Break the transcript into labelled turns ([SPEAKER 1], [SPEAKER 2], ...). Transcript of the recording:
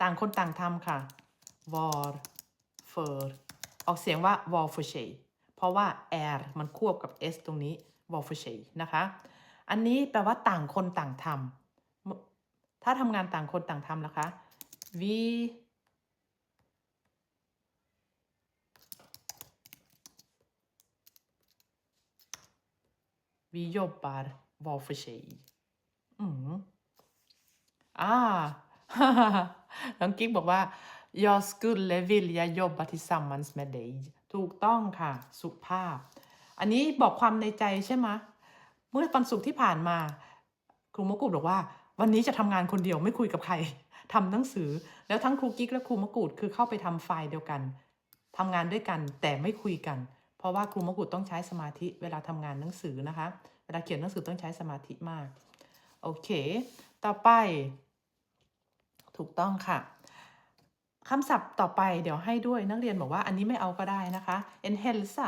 [SPEAKER 1] ต่างคนต่างทำค่ะ var för ออกเสียงว่า var för sig เพราะว่า r มันควบกับ s ตรงนี้ var för sig นะคะ อันนี้แปลว่าต่างคนต่างทำถ้าทำงานต่างคนต่างทำนะคะ vi vi jobbar var för sig อืมอ่า น้องกิ๊กบอกว่า jag skulle vilja jobba tillsammans med dig ถูกต้องค่ะ สุภาพ อันนี้บอกความในใจใช่ไหมเมื่อวันศุกร์ที่ผ่านมาครูมะกูดบอกว่า วันนี้จะทำงานคนเดียวไม่คุยกับใครทำหนังสือ แล้วทั้งครูกิ๊กและครูมะกูดคือเข้าไปทำไฟล์เดียวกันทำงานด้วยกันแต่ไม่คุยกัน เพราะว่าครูมะกูดต้องใช้สมาธิเวลาทำงานหนังสือนะคะ เวลาเขียนหนังสือต้องใช้สมาธิมาก โอเค ต่อไป ถูกต้องค่ะคำศัพท์ต่อไปเดี๋ยวให้ด้วยนักเรียนบอกว่าอันนี้ไม่เอาก็ได้นะคะ enhance